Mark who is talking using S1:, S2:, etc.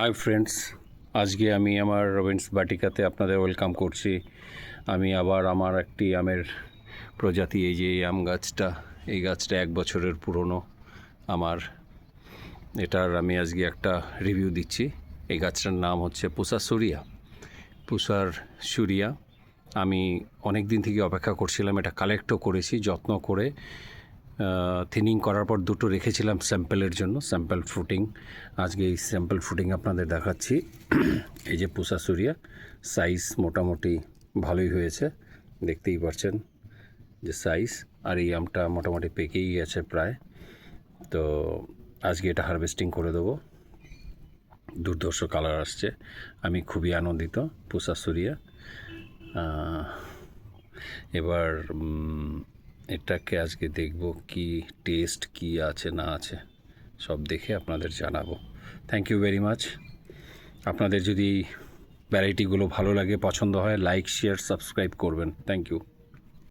S1: Hi friends আজকে আমি আমার রবিন্স বাটিকাতে আপনাদের ওয়েলকাম করছি। আমি আবার আমার একটি আমের প্রজাতি, এই যে আম গাছটা, এই গাছটা এক বছরের পুরনো আমার। এটার আমি আজকে একটা রিভিউ দিচ্ছি। এই গাছটার নাম হচ্ছে পুষা সুরিয়া। পুষার সুরিয়া, আমি অনেক দিন থেকে অপেক্ষা করছিলাম, এটা কালেক্টও করেছি, যত্ন করে থিনিং করার পর দুটো রেখেছিলাম স্যাম্পেলের জন্য স্যাম্পেল ফ্রুটিং আজকে এই স্যাম্পেল ফ্রুটিং আপনাদের দেখাচ্ছি। এই যে পুষা সুরিয়া সাইজ মোটামুটি ভালোই হয়েছে, দেখতেই পারছেন যে সাইজ আর এই আমটা মোটামুটি পেকেই গেছে প্রায়। তো আজকে এটা হারভেস্টিং করে দেবো। দুর্ধর্ষ কালার আসছে। আমি খুবই আনন্দিত পুষা সুরিয়া। এবার এটাকে আজকে দেখব কি টেস্ট কি আছে, না আছে। সব দেখে আপনাদের জানাব। থ্যাংক ইউ ভেরি মাচ আপনাদের যদি ভ্যারাইটিগুলো ভালো লাগে, পছন্দ হয় লাইক শেয়ার সাবস্ক্রাইব করবেন। Thank you